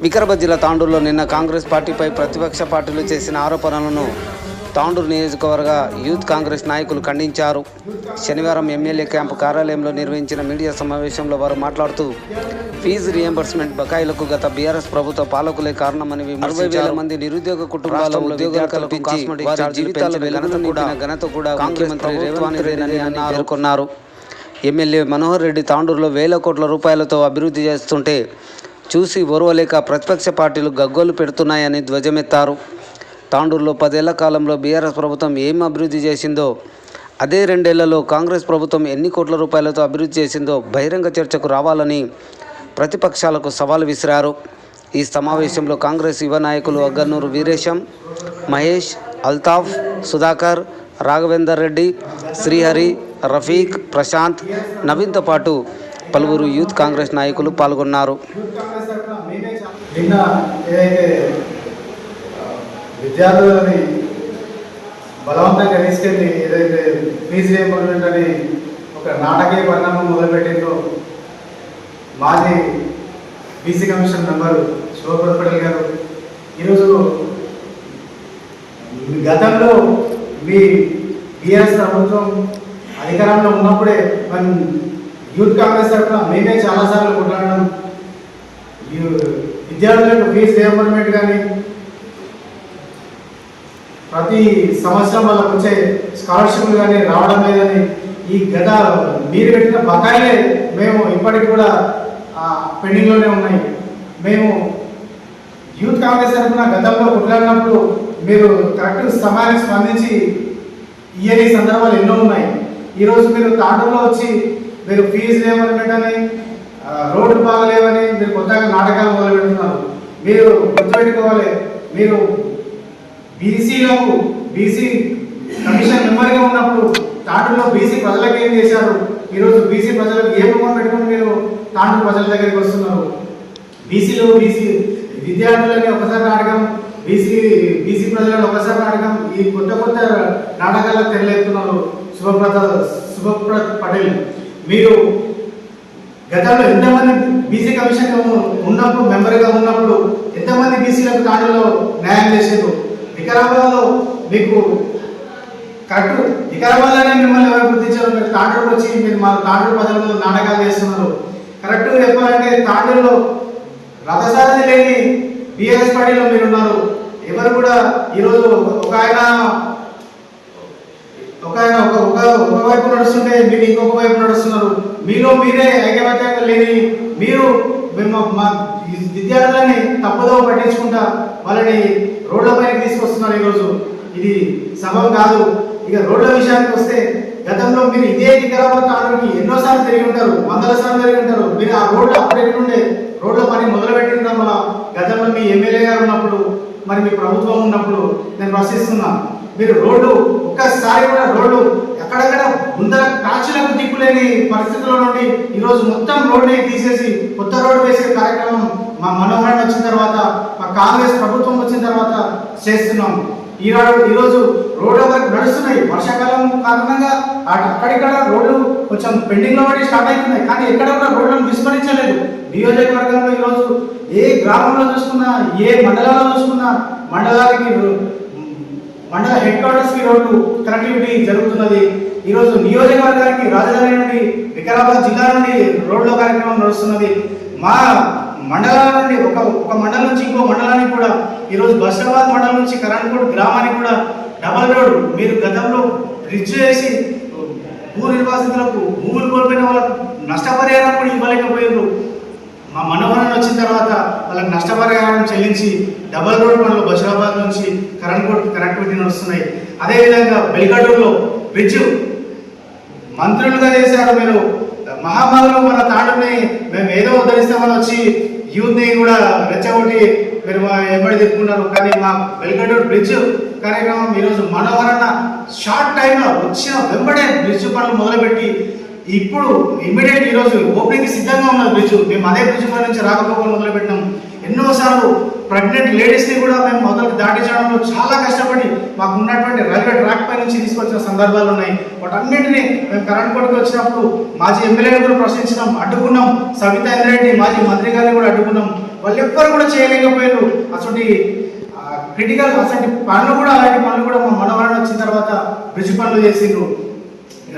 వికారాబాద్ జిల్లా తాండూరులో నిన్న కాంగ్రెస్ పార్టీపై ప్రతిపక్ష పార్టీలు చేసిన ఆరోపణలను తాండూరు నియోజకవర్గ యూత్ కాంగ్రెస్ నాయకులు ఖండించారు. శనివారం ఎమ్మెల్యే క్యాంపు కార్యాలయంలో నిర్వహించిన మీడియా సమావేశంలో వారు మాట్లాడుతూ ఫీజు రియంబర్స్మెంట్ బకాయిలకు గత బీఆర్ఎస్ ప్రభుత్వ పాలకులే కారణమని మంది నిరుద్యోగ కుటుంబాల ఉద్యోగాలు కల్పించి వారి జీవితాల ఘనత కూడా ముఖ్యమంత్రి రేవంత్ రెడ్డి ఎమ్మెల్యే మనోహర్ రెడ్డి తాండూరులో వేల కోట్ల రూపాయలతో అభివృద్ధి చేస్తుంటే చూసి ఓర్వలేక ప్రతిపక్ష పార్టీలు గగ్గోలు పెడుతున్నాయని ధ్వజమెత్తారు. తాండూరులో పదేళ్ళ కాలంలో బీఆర్ఎస్ ప్రభుత్వం ఏం అభివృద్ధి చేసిందో అదే రెండేళ్ళలో కాంగ్రెస్ ప్రభుత్వం ఎన్ని కోట్ల రూపాయలతో అభివృద్ధి చేసిందో బహిరంగ చర్చకు రావాలని ప్రతిపక్షాలకు సవాల్ విసిరారు. ఈ సమావేశంలో కాంగ్రెస్ యువ నాయకులు అగ్గన్నూరు వీరేశం మహేష్ అల్తాఫ్ సుధాకర్ రాఘవేందర్ రెడ్డి శ్రీహరి రఫీక్ ప్రశాంత్ నవీన్తో పాటు పలువురు యూత్ కాంగ్రెస్ నాయకులు పాల్గొన్నారు. నిన్న ఏదైతే విద్యార్థులని బలవంతంగా తీసుకెళ్ళి ఏదైతే ఫీజు రియంబర్స్మెంట్ అని ఒక నాటకీయ పరిణామం మొదలుపెట్టిందో మాజీ BC commission member Shivaprasad Patel గారు ఈరోజు గతంలో మీ బీఆర్ఎస్ ప్రభుత్వం అధికారంలో ఉన్నప్పుడే మనం యూత్ కాంగ్రెస్ తరఫున మేమే చాలాసార్లు కొట్లాడడం ఈ విద్యార్థులకు ఫీజు రియంబర్స్మెంట్ కానీ ప్రతి సంవత్సరం వాళ్ళకు వచ్చే స్కాలర్షిప్లు కానీ రావడం లేదని ఈ గత మీరు పెట్టిన బకాయిలే మేము ఇప్పటికి కూడా ఆ, పెండింగ్లోనే ఉన్నాయి. మేము యూత్ కాంగ్రెస్ తరఫున గతంలో కొట్లాడినప్పుడు మీరు కరెక్ట్ సమయానికి స్పందించి ఇయ్యని సందర్భాలు ఎన్నో ఉన్నాయి. ఈరోజు మీరు తాటంలో వచ్చి మీరు ఫీజు లేవని అని రోడ్డు బాగలేవని మీరు కొత్తగా నాటకాలు మొదలు పెడుతున్నారు. మీరు గుర్తుపెట్టుకోవాలి మీరు బీసీలకు బీసీ కమిషన్ మెంబర్గా ఉన్నప్పుడు తాండూరులో బీసీ ప్రజలకు ఏం చేశారు? ఈరోజు బీసీ ప్రజలకు ఏ రూపం పెట్టుకుని మీరు తాండూరు ప్రజల దగ్గరికి వస్తున్నారు? బీసీలు బీసీ విద్యార్థులని ఒకసారి నాటకం బీసీ బీసీ ప్రజలను ఒకసారి నాటకం ఈ కొత్త కొత్త నాటకాలకు తెరలేపుతున్నారు శుభప్రద శుభప్రద్ పటేల్. మీరు గతంలో ఎంతమంది బీసీ కమిషన్ ఉన్నప్పుడు మెంబర్గా ఉన్నప్పుడు ఎంతమంది బీసీలకు తాండూరులో న్యాయం చేసారు వికారాబాద్లో మీకు కరెక్ట్ వికారాబాద్లోనే మిమ్మల్ని ఎవరు గుర్తించారు? మీరు తాండూరుకు వచ్చి మీరు మా తాండూరు ప్రజలను నాటకాలు చేస్తున్నారు. కరెక్ట్ చెప్పాలంటే తాండూరులో రథసారథి లేని బీఆర్ఎస్ పార్టీలో మీరు ఉన్నారు ఎవరు కూడా ఈరోజు ఒక ఆయన ఒక ఆయన ఒక ఒక ఒక వైపు నడుస్తుంటే మీరు ఇంకొక వైపు నడుస్తున్నారు. మీలో మీరే ఐక్యమత్యంగా లేని మీరు మేము మా విద్యార్థులని తప్పుదో పట్టించుకుంటా వాళ్ళని రోడ్లపైకి తీసుకొస్తున్నారు ఈరోజు. ఇది సమం కాదు. ఇక రోడ్ల విషయానికి వస్తే గతంలో మీరు ఇదే వికారాబాద్ తాండూరుకి ఎన్నోసార్లు తిరిగి ఉంటారు. వందల సార్లు తిరిగి ఉంటారు. మీరు ఆ రోడ్లు అప్డేట్ ఉండే రోడ్ల పని మొదలుపెట్టిన పెట్టిన గతంలో మీ ఎమ్మెల్యే గారు ఉన్నప్పుడు మరి మీ ప్రభుత్వం ఉన్నప్పుడు నేను ప్రశ్నిస్తున్నా. మీరు రోడ్డు ఒక్కసారి కూడా రోడ్డు అక్కడక్కడ ముందర కాచులకు దిక్కులేని పరిస్థితుల నుండి ఈరోజు మొత్తం రోడ్ని తీసేసి కొత్త రోడ్డు వేసే కార్యక్రమం మా మనోహరణ వచ్చిన తర్వాత మా కాంగ్రెస్ ప్రభుత్వం వచ్చిన తర్వాత చేస్తున్నాం. ఈనాడు ఈరోజు రోడ్లు వరకు నడుస్తున్నాయి. వర్షాకాలం కారణంగా అక్కడిక్కడ రోడ్లు కొంచెం పెండింగ్లో పడి స్టార్ట్ అవుతున్నాయి. కానీ ఎక్కడ కూడా రోడ్లను విస్మరించలేదు. నియోజకవర్గంలో ఈరోజు ఏ గ్రామంలో చూసుకున్నా ఏ మండలాల్లో చూసుకున్నా మండలానికి మండల హెడ్ క్వార్టర్స్కి రోడ్డు కనెక్టివిటీ జరుగుతున్నది. ఈరోజు నియోజకవర్గానికి రాజధాని నుండి వికారాబాద్ జిల్లా నుండి రోడ్ల కార్యక్రమం నడుస్తున్నది. మా మండలాల నుండి ఒక ఒక మండలం నుంచి ఇంకో మండలానికి కూడా ఈరోజు బషీరాబాద్ మండలం నుంచి కరణ్కోట్ గ్రామానికి కూడా డబల్ రోడ్. మీరు గతంలో బ్రిడ్జ్ వేసి భూ నిర్వాసితులకు భూములు కోల్పోయిన వాళ్ళకు నష్టపరిహారం కూడా ఇవ్వలేకపోయారు మా మనోహరణ వచ్చిన తర్వాత వాళ్ళకి నష్టపరిహారం చెల్లించి డబల్ రోడ్ పనులు బషీరాబాద్ నుంచి కరణ్కోట్ కనెక్టివిటీ నడుస్తున్నాయి. అదేవిధంగా బెల్గడూరులో బ్రిడ్జ్. మంత్రులుగా చేశారు మీరు మహామారులు మన తాడుని మేము ఏదో ఉద్ధరిస్తామని వచ్చి యూత్ని కూడా రెచ్చగొట్టి మీరు ఎంబడి తిప్పుకున్నారు కానీ మా వెల్గడూరు బ్రిడ్జ్ కార్యక్రమం ఈరోజు మనోహరణ షార్ట్ టైంలో వచ్చిన వెంబడే బ్రిడ్జ్ పనులు మొదలుపెట్టి ఇప్పుడు ఇమ్మీడియట్ ఈరోజు ఓపెనింగ్ సిద్ధంగా ఉన్న బ్రిడ్జ్. మేము అదే బ్రిడ్జ్ పని నుంచి రాకపోకలు మొదలుపెట్టినాం. ఎన్నోసార్లు ప్రెగ్నెంట్ లేడీస్ని కూడా మేము మొదలు దాటించడంలో చాలా కష్టపడి మాకు ఉన్నటువంటి రైల్వే ట్రాక్ పై నుంచి తీసుకొచ్చిన సందర్భాలు ఉన్నాయి. వాటన్నింటినీ మేము కరెంట్ కోర్టుకు వచ్చినప్పుడు మాజీ ఎమ్మెల్యేని కూడా ప్రశ్నించినాం అడ్డుకున్నాం. సవితా ఇంద్రెడ్డి మాజీ మంత్రి గారిని కూడా అడ్డుకున్నాం. వాళ్ళు ఎవ్వరు కూడా చేయలేకపోయారు అసలు క్రిటికల్ అసలు పనులు కూడా అలాంటి పనులు కూడా మా మనవరణ వచ్చిన తర్వాత బ్రిడ్జ్ పనులు చేసిండ్రు.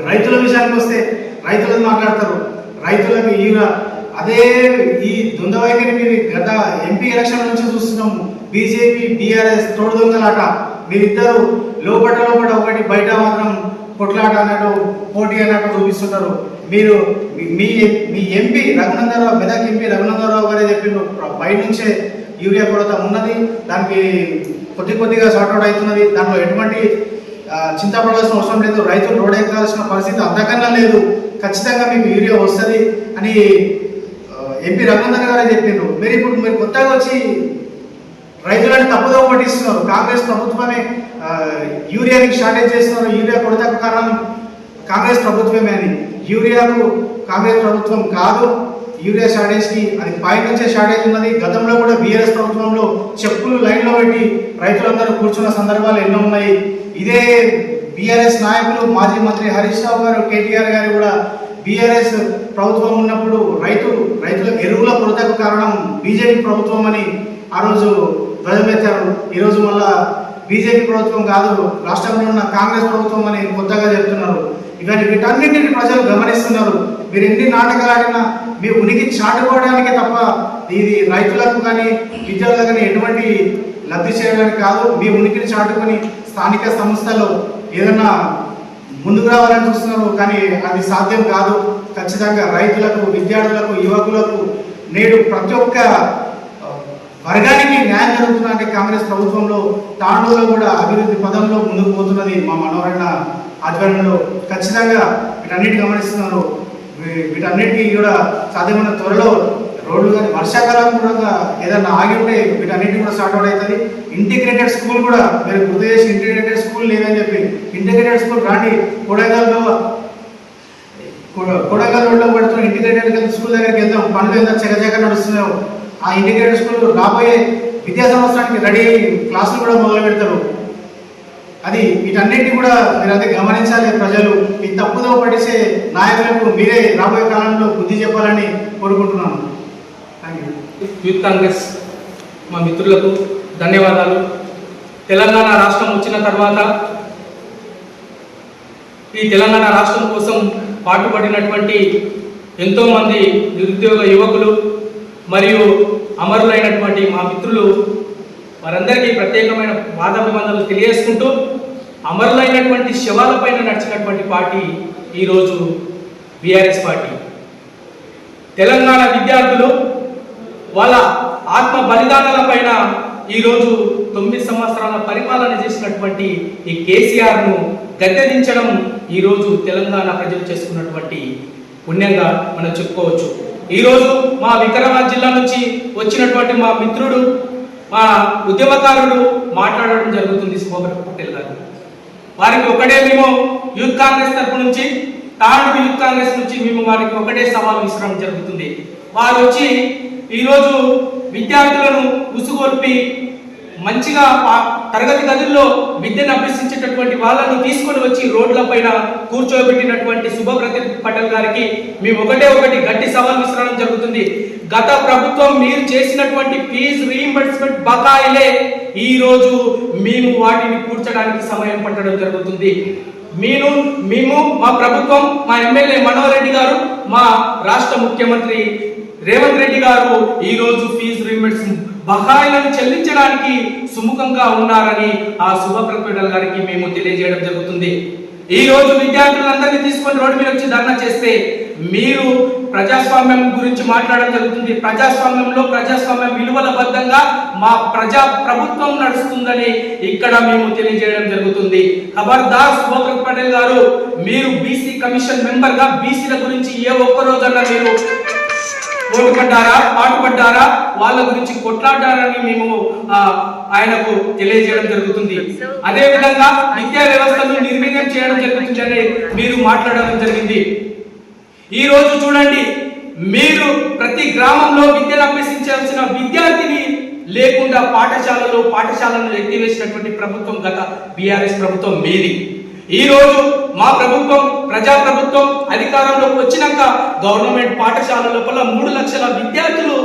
రైతుల విషయానికి వస్తే రైతులను మాట్లాడతారు. రైతులకు ఈయన అదే ఈ దొంద వైఖరి మీరు గత ఎంపీ ఎలక్షన్ నుంచి చూస్తున్నాము. బీజేపీ బీఆర్ఎస్ తోడు దొంగలాట. మీరిద్దరు లోపట లోపల ఒకటి బయట మాత్రం కొట్లాట అన్నట్టు పోటీ అన్నట్టు చూపిస్తున్నారు మీరు మీ- మీ ఎంపీ రఘునందరావు మెదక్ ఎంపీ రఘునందరావు గారే చెప్పిండ్రు. బయట నుంచే యూరియా కొరత ఉన్నది. దానికి కొద్ది కొద్దిగా సార్ట్అవుట్ అవుతున్నది. దాంట్లో ఎటువంటి చింతపడాల్సిన అవసరం లేదు. రైతులు రోడ్ ఎక్కాల్సిన పరిస్థితి అంతకన్నా లేదు. ఖచ్చితంగా మీకు యూరియా వస్తుంది అని ఎంపీ రఘునందన్ గారే చెప్పిండ్రు. మీరు ఇప్పుడు మీరు కొత్తగా వచ్చి రైతులను తప్పుదో పట్టిస్తున్నారు. కాంగ్రెస్ ప్రభుత్వమే యూరియాకి షార్టేజ్ చేస్తున్నారు. యూరియా కొడత కారణం కాంగ్రెస్ ప్రభుత్వమే అని. యూరియాకు కాంగ్రెస్ ప్రభుత్వం కాదు. యూరియా షార్టేజ్కి అది పైన నుంచే షార్టేజ్ ఉన్నది. గతంలో కూడా బీఆర్ఎస్ ప్రభుత్వంలో చెప్పులు లైన్లో పెట్టి రైతులందరూ కూర్చున్న సందర్భాలు ఎన్నో ఉన్నాయి. ఇదే బీఆర్ఎస్ నాయకులు మాజీ మంత్రి హరీష్ రావు గారు కేటీఆర్ గారు కూడా బీఆర్ఎస్ ప్రభుత్వం ఉన్నప్పుడు రైతు రైతుల ఎరువుల కొరతకు కారణం బీజేపీ ప్రభుత్వం అని ఆ రోజు ధ్వజమెత్తారు ఈరోజు మళ్ళా బీజేపీ ప్రభుత్వం కాదు రాష్ట్రంలో ఉన్న కాంగ్రెస్ ప్రభుత్వం అని కొత్తగా చెప్తున్నారు. ఇక వీటన్నింటిని ప్రజలు గమనిస్తున్నారు. మీరు ఎన్ని నాటకాలు ఆడినా మీ ఉనికి చాటుకోవడానికే తప్ప ఇది రైతులకు కానీ విద్యార్థులకు కానీ ఎటువంటి లబ్ధి చేయడానికి కాదు. మీ ఉనికిని చాటుకొని స్థానిక సంస్థలు ఏదైనా ముందుకు రావాలని చూస్తున్నారు కానీ అది సాధ్యం కాదు. ఖచ్చితంగా రైతులకు విద్యార్థులకు యువకులకు నేడు ప్రతి ఒక్క వర్గానికి న్యాయం జరుగుతుందంటే కాంగ్రెస్ ప్రభుత్వంలో తాండూలో కూడా అభివృద్ధి పదంలో ముందుకు పోతున్నది మా మనోహరణ ఆధ్వర్యంలో ఖచ్చితంగా వీటన్నిటి గమనిస్తున్నారు. వీటన్నిటికీ కూడా సాధ్యమైన త్వరలో రోడ్లు కానీ వర్షాకాలం కూడా ఏదైనా ఆగి ఉంటే వీటన్నిటి కూడా స్టార్ట్ అవుట్ అవుతుంది. ఇంటిగ్రేటెడ్ స్కూల్ కూడా మీరు గుర్తు చేసి ఇంటిగ్రేటెడ్ స్కూల్ లేదని చెప్పి ఇంటిగ్రేటెడ్ స్కూల్ రాండి కొడగల్లో కొడగల్ రోడ్లో పడుతున్న ఇంటిగ్రేటెడ్ స్కూల్ దగ్గరికి వెళ్దాం. పనులు ఏదో చకచక నడుస్తున్నాయో ఆ ఇంటిగ్రేటెడ్ స్కూల్ రాబోయే విద్యా సంవత్సరానికి రెడీ అయ్యి క్లాసులు కూడా మొదలు పెడతారు. అది వీటన్నిటిని కూడా మీరు అదే గమనించాలి ప్రజలు. ఈ తప్పుదో పడిసే నాయకులకు మీరే రాబోయే కాలంలో బుద్ధి యూత్ కాంగ్రెస్ మా మిత్రులకు ధన్యవాదాలు. తెలంగాణ రాష్ట్రం వచ్చిన తర్వాత ఈ తెలంగాణ రాష్ట్రం కోసం పాటుపడినటువంటి ఎంతోమంది నిరుద్యోగ యువకులు మరియు అమరులైనటువంటి మా మిత్రులు వారందరికీ ప్రత్యేకమైన వాదాభిబంధాలు తెలియజేసుకుంటూ అమరులైనటువంటి శవాలపైన నడిచినటువంటి పార్టీ ఈరోజు బీఆర్ఎస్ పార్టీ. తెలంగాణ విద్యార్థులు వాళ్ళ ఆత్మ బలిదానాల పైన ఈరోజు తొమ్మిది సంవత్సరాల పరిపాలన చేసినటువంటి ఈ కేసీఆర్ను గద్దెదించడం ఈరోజు తెలంగాణ ప్రజలు చేసుకున్నటువంటి పుణ్యంగా మనం చెప్పుకోవచ్చు. ఈరోజు మా వికారాబాద్ జిల్లా నుంచి వచ్చినటువంటి మా మిత్రుడు మా ఉద్యమకారుడు మాట్లాడడం జరుగుతుంది శుభభ్ర పటేల్ గారు. వారికి ఒకటే మేము యూత్ కాంగ్రెస్ తరపు నుంచి తాండూరు యూత్ కాంగ్రెస్ నుంచి మేము వారికి ఒకటే సవాల్ విసరడం జరుగుతుంది. వారు వచ్చి ఈరోజు విద్యార్థులను ఉసుగొల్పి మంచిగా పా- తరగతి గదుల్లో విద్యను అభ్యసించేటటువంటి వాళ్ళను తీసుకొని వచ్చి రోడ్ల పైన కూర్చోబెట్టినటువంటి శుభప్రతి పటేల్ గారికి మేము ఒకటే ఒకటి గట్టి సవాల్ విసరడం జరుగుతుంది. గత ప్రభుత్వం మీరు చేసినటువంటి ఫీజు రీఇంబర్స్మెంట్ బకాయిలే ఈ రోజు మేము వాటిని కూర్చడానికి సమయం పట్టడం జరుగుతుంది. మీరు మేము మా ప్రభుత్వం మా ఎమ్మెల్యే మనోహర్ రెడ్డి గారు మా రాష్ట్ర ముఖ్యమంత్రి రేవంత్ రెడ్డి గారు ఈ రోజు ఫీజు రీమెంట్స్ బకాయిలను చెల్లించడానికి సుముఖంగా ఉన్నారని ఆ శుభప్రపేటల్ గారికి మేము తెలియజేయడం జరుగుతుంది. ఈ రోజు విద్యార్థులందరినీ తీసుకొని రోడ్డు మీద వచ్చి ధర్నా చేస్తే మీరు ప్రజాస్వామ్యం గురించి మాట్లాడడం జరుగుతుంది. ప్రజాస్వామ్యంలో ప్రజాస్వామ్యం విలువల బద్దంగా మా ప్రజా ప్రభుత్వం నడుస్తుందని ఇక్కడ మేము తెలియజేయడం జరుగుతుంది. ఖబర్దార్ శుభప్రత్ పటేల్ గారు మీరు బీసీ కమిషన్ మెంబర్గా బీసీల గురించి ఏ ఒక్క రోజన్నా మీరు ఓటుపడ్డారా పాటుపడ్డారా? వాళ్ళ గురించి కొట్లాడారని మేము ఆ, ఆయనకు తెలియజేయడం జరుగుతుంది. అదే విధంగా విద్యా వ్యవస్థను నిర్వీర్యం చేయడం జరుగుతుందని మీరు మాట్లాడడం జరిగింది. ఈ రోజు చూడండి మీరు ప్రతి గ్రామంలో విద్యను అభ్యసించాల్సిన విద్యార్థిని లేకుండా పాఠశాలలో పాఠశాలను ఎత్తివేసినటువంటి ప్రభుత్వం గత బీఆర్ఎస్ ప్రభుత్వం మీది. ఈరోజు మా ప్రభుత్వం ప్రజా ప్రభుత్వం అధికారంలోకి వచ్చినాక గవర్నమెంట్ పాఠశాల లోపల మూడు లక్షల విద్యార్థులు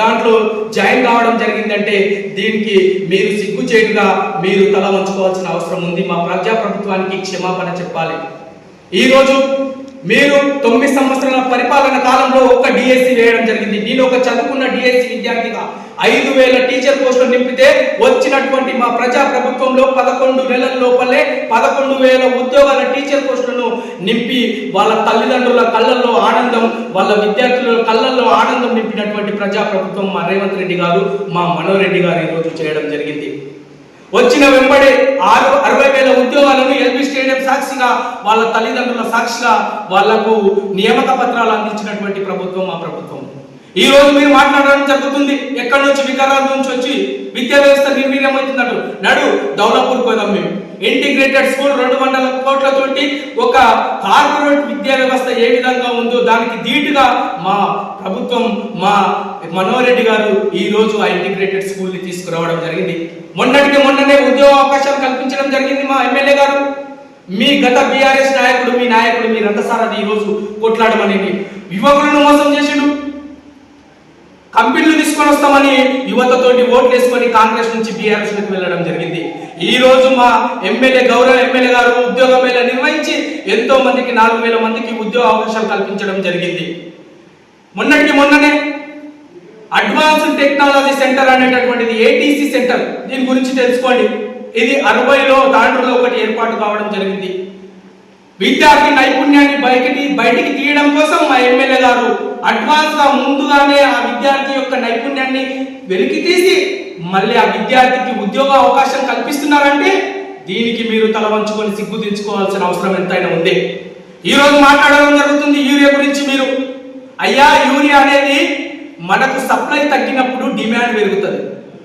దాంట్లో జాయిన్ కావడం జరిగిందంటే దీనికి మీరు సిగ్గుచేటుగా మీరు తల వంచుకోవాల్సిన అవసరం ఉంది. మా ప్రజా ప్రభుత్వానికి క్షమాపణ చెప్పాలి. ఈరోజు మీరు తొమ్మిది సంవత్సరాల పరిపాలన కాలంలో ఒక్క డిఎస్సి వేయడం జరిగింది. నేను ఒక చదువుకున్న డిఎస్సి విద్యార్థిగా ఐదు వేల టీచర్ పోస్టులు నింపి మా ప్రజా ప్రభుత్వంలో పదకొండు నెలల లోపలే పదకొండు వేల ఉద్యోగాల టీచర్ పోస్టులను నింపి వాళ్ళ తల్లిదండ్రుల కళ్ళల్లో ఆనందం వాళ్ళ విద్యార్థుల కళ్ళల్లో ఆనందం నింపినటువంటి ప్రజా ప్రభుత్వం మా రేవంత్ రెడ్డి గారు మా మనోరెడ్డి గారు ఈరోజు చేయడం జరిగింది. వచ్చిన వెంబడే ఆరు అరవై వేల ఉద్యోగాలను ఎల్బీ స్టేడియం సాక్షిగా వాళ్ళ తల్లిదండ్రుల సాక్షిగా వాళ్ళకు నియామక పత్రాలు అందించినటువంటి ప్రభుత్వం మా ప్రభుత్వం. ఈ రోజు మీరు మాట్లాడడం జరుగుతుంది. ఎక్కడి నుంచి? వికారాల నుంచి వచ్చి విద్యా వ్యవస్థ నిర్వీర్యం అవుతున్నట్టు నడు దౌలపూర్ పోదాం మేము. ఇంటిగ్రేటెడ్ స్కూల్ రెండు వందల కోట్లతోటి ఒక కార్పొరేట్ విద్యా వ్యవస్థ ఏ విధంగా ఉందో దానికి ధీటుగా మా ప్రభుత్వం మా మనోహరెడ్డి గారు ఈ రోజు ఆ ఇంటిగ్రేటెడ్ స్కూల్ని తీసుకురావడం జరిగింది. మొన్నటికి మొన్ననే ఉద్యోగ అవకాశాలు కల్పించడం జరిగింది మా ఎమ్మెల్యే గారు. మీ గత బీఆర్ఎస్ నాయకుడు మీ నాయకుడు మీ రథసారథి ఈ రోజు కొట్లాడమని యువకులను మోసం చేసిండు. కంపెనీలు తీసుకొని వస్తామని యువతతోటి ఓట్లు వేసుకొని కాంగ్రెస్ నుంచి బీఆర్ఎస్లకు వెళ్ళడం జరిగింది. ఈ రోజు మా ఎమ్మెల్యే గౌరవ ఎమ్మెల్యే గారు ఉద్యోగ మేళ నిర్వహించి ఎంతో మందికి నాలుగు వేల మందికి ఉద్యోగ అవకాశాలు కల్పించడం జరిగింది. మొన్నటికి మొన్ననే అడ్వాన్స్డ్ టెక్నాలజీ సెంటర్ అనేటటువంటిది ఏటీసీ సెంటర్. దీని గురించి తెలుసుకోండి. ఇది అరవైలో తాండ్రులో ఒకటి ఏర్పాటు కావడం జరిగింది. విద్యార్థి నైపుణ్యాన్ని బయటికి బయటికి తీయడం కోసం మా ఎమ్మెల్యే గారు అడ్వాన్స్గా ముందుగానే ఆ విద్యార్థి యొక్క నైపుణ్యాన్ని వెలికి తీసి మళ్ళీ ఆ విద్యార్థికి ఉద్యోగ అవకాశం కల్పిస్తున్నారంటే దీనికి మీరు తల వంచుకొని సిగ్గు తెచ్చుకోవాల్సిన అవసరం ఎంతైనా ఉంది. ఈ రోజు మాట్లాడడం జరుగుతుంది యూరియా గురించి మీరు. అయ్యా యూరియా అనేది మనకు సప్లై తగ్గినప్పుడు డిమాండ్ పెరుగుతుంది.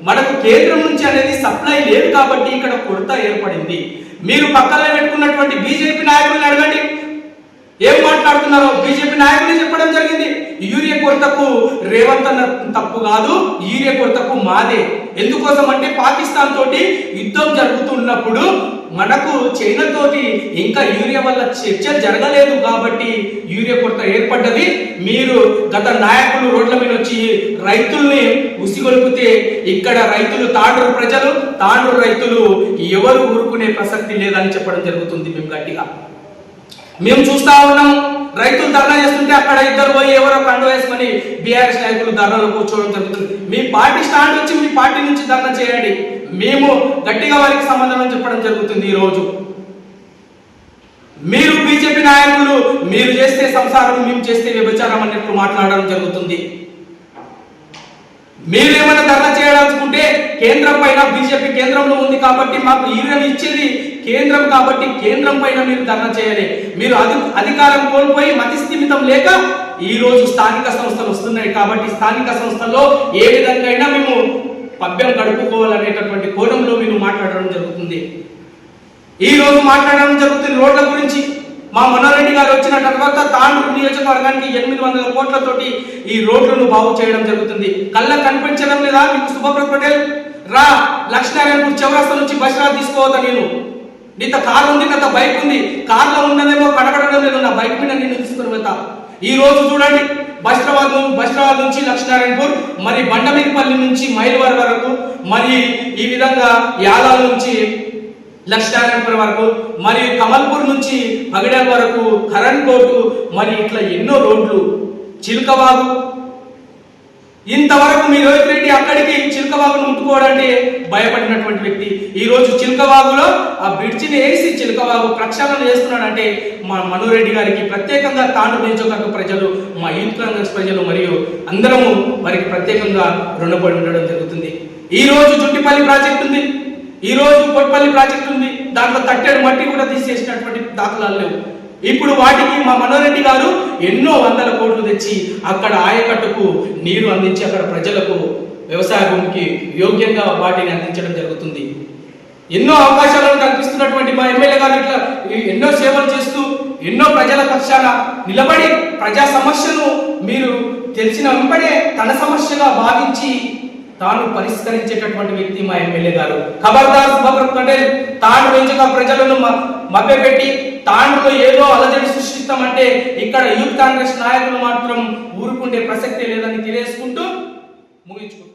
మనకు కేంద్రం నుంచి అనేది సప్లై లేదు కాబట్టి ఇక్కడ కొరత ఏర్పడింది. మీరు పక్కన పెట్టుకున్నటువంటి బీజేపీ నాయకులను అడగండి. ఏం మాట్లాడుతున్నారో? బీజేపీ నాయకులు యూరియా కొరతకు రేవంత్ అన్న తప్పు కాదు యూరియా కొరతకు మాదే. ఎందుకోసం అంటే పాకిస్తాన్ తోటి యుద్ధం జరుగుతున్నప్పుడు మనకు చైనాతోటి ఇంకా యూరియా వల్ల చర్చ జరగలేదు కాబట్టి యూరియా కొరత ఏర్పడ్డది. మీరు గత నాయకులు రోడ్ల మీద వచ్చి రైతుల్ని ఉసిగొలిపితే ఇక్కడ రైతులు తాండ్రు ప్రజలు తాండ్రు రైతులు ఎవరు ఊరుకునే ప్రసక్తి లేదని చెప్పడం జరుగుతుంది. మేము గట్టిగా మేము చూస్తా ఉన్నాం. రైతులు ధర్నా చేస్తుంటే అక్కడ ఇద్దరు పోయి ఎవరో కండు వేసుకొని బీఆర్ఎస్ నాయకులు ధర్నాలు కూర్చోవడం జరుగుతుంది. మీ పార్టీ స్టాండ్ వచ్చి మీ పార్టీ నుంచి ధర్నా చేయండి. మేము గట్టిగా వారికి సమాధానం చెప్పడం జరుగుతుంది ఈ రోజు మీరు బీజేపీ నాయకులు మీరు చేస్తే సంసారం మేము చేస్తే వ్యభిచారం అన్నట్లు మాట్లాడడం జరుగుతుంది. మీరు ఏమైనా ధర్నా చేయాలనుకుంటే కేంద్రం పైన బీజేపీ కేంద్రంలో ఉంది కాబట్టి మాకు ఈవెన్ ఇచ్చేది కేంద్రం కాబట్టి కేంద్రం పైన మీరు ధర్నా చేయాలి. మీరు అధి అధికారం కోల్పోయి మతి స్థిమితం లేక ఈ రోజు స్థానిక సంస్థలు వస్తున్నాయి కాబట్టి స్థానిక సంస్థల్లో ఏ విధంగా అయినా మేము పబ్బెం గడుపుకోవాలనేటటువంటి కోణంలో మీరు మాట్లాడడం జరుగుతుంది. ఈ రోజు మాట్లాడడం జరుగుతుంది రోడ్ల గురించి. మా మనోరెడ్డి గారు వచ్చిన తర్వాత తాండూరు నియోజకవర్గానికి ఎనిమిది వందల కోట్లతోటి ఈ రోడ్లను బాగు చేయడం జరుగుతుంది. కళ్ళ కనిపించడం లేదా? మీకు శుభప్రద్ పటేల్ రా లక్ష్మీనారాయణపూర్ చౌరస్తా నుంచి బస్రా తీసుకోవద్దా నేను నీత కార్ ఉంది నాత బైక్ ఉంది. కార్లో ఉన్నదేమో కనబడడం లేదు నా బైక్ మీద నేను తీసుకుని వెళ్తా ఈ రోజు చూడండి బస్రాబాద్ బస్రాబాద్ నుంచి లక్ష్మీనారాయణపూర్ మరి బండమీరిపల్లి నుంచి మైలవరం వరకు మరి ఈ విధంగా యాదాల నుంచి లక్ష్మీనారాయణపురం వరకు మరి కమల్పూర్ నుంచి పగడాల వరకు కరణ్ కోటు మరి ఇట్లా ఎన్నో రోడ్లు. చిలుకవాగు ఇంతవరకు మీ రోహిత్ రెడ్డి అక్కడికి చిలుకబాగును ముట్టుకోవడానికి భయపడినటువంటి వ్యక్తి. ఈ రోజు చిలుకబాగులో ఆ బ్రిడ్జిని వేసి చిలుకబాగు ప్రక్షాళన చేస్తున్నాడంటే మా మనోరెడ్డి గారికి ప్రత్యేకంగా తాండు నియోజకవర్గ ప్రజలు మా యూత్ కాంగ్రెస్ ప్రజలు మరియు అందరము వారికి ప్రత్యేకంగా రుణపడి ఉండడం జరుగుతుంది. ఈ రోజు జుట్టిపల్లి ప్రాజెక్ట్ ఉంది. ఈ రోజు కొట్పల్లి ప్రాజెక్ట్ ఉంది. దాంట్లో తట్టెడు మట్టి కూడా తీసేసినటువంటి దాఖలాలు లేవు. ఇప్పుడు వాటికి మా మనోరెడ్డి గారు ఎన్నో వందల కోట్లు తెచ్చి అక్కడ ఆయకట్టుకు నీరు అందించి అక్కడ ప్రజలకు వ్యవసాయ భూమికి యోగ్యంగా వాటిని అందించడం జరుగుతుంది. ఎన్నో అవకాశాలను కల్పిస్తున్నటువంటి మా ఎమ్మెల్యే గారు ఇట్లా ఎన్నో సేవలు చేస్తూ ఎన్నో ప్రజల పక్షాన నిలబడి ప్రజా సమస్యను మీరు తెలిసిన వెంబడే తన సమస్యగా భావించి తాను పరిష్కరించేటటువంటి వ్యక్తి మా ఎమ్మెల్యే గారు. ఖబర్దార్ సుభద్రత్ పటేల్ తాను పెంచగా ప్రజలను మభ్యపెట్టి తాండులో ఏదో అలజడి సృష్టిస్తామంటే ఇక్కడ యూత్ కాంగ్రెస్ నాయకులు మాత్రం ఊరుకుంటే ప్రసక్తే లేదని తెలియజేసుకుంటూ ముగించుకుంటాం